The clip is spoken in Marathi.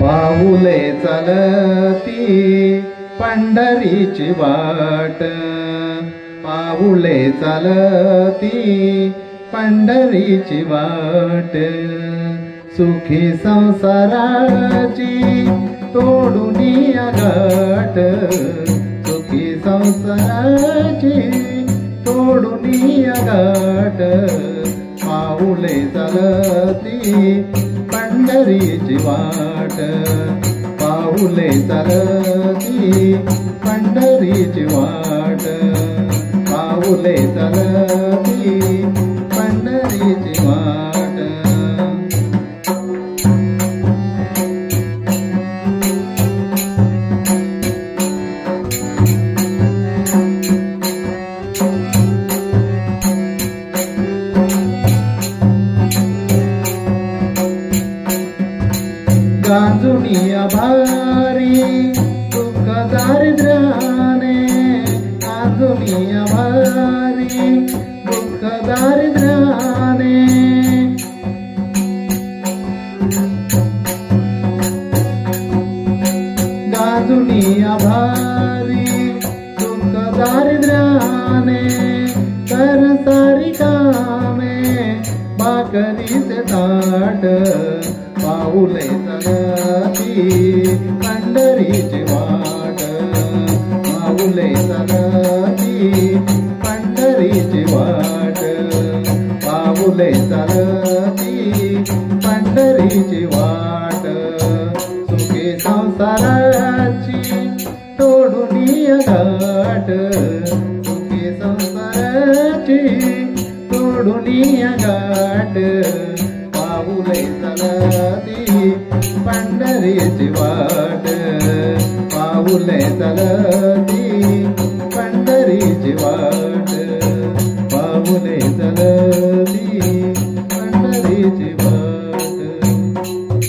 पाहुले चालती पंढरीची वाट. पाहुले चालती पंढरीची वाट. सुखी संसारा गाठ सुखी संसाराची तोडून गाठ पाऊले चालती पंढरीची वाट. पाऊले चालती पंढरीची वाट. पाऊले चालती गांजुनी आभारी दुःख दारिद्र्याने गांजुनी आभारी दुःख दारिद्र्याने गांजुनी आभारी दुःख दारिद्र्याने कर सारी कामे भाकरीचे ताट पाऊले चालती पंढरीची वाट. पाऊले चालती पंढरीची वाट. पाऊले चालती पंढरीची वाट. सुखी संसाराची तोडून गाठ सुखी संसाराची तोडून गाठ पाऊले चालती पंढरीची वाट पाऊले चालती पंढरीची वाट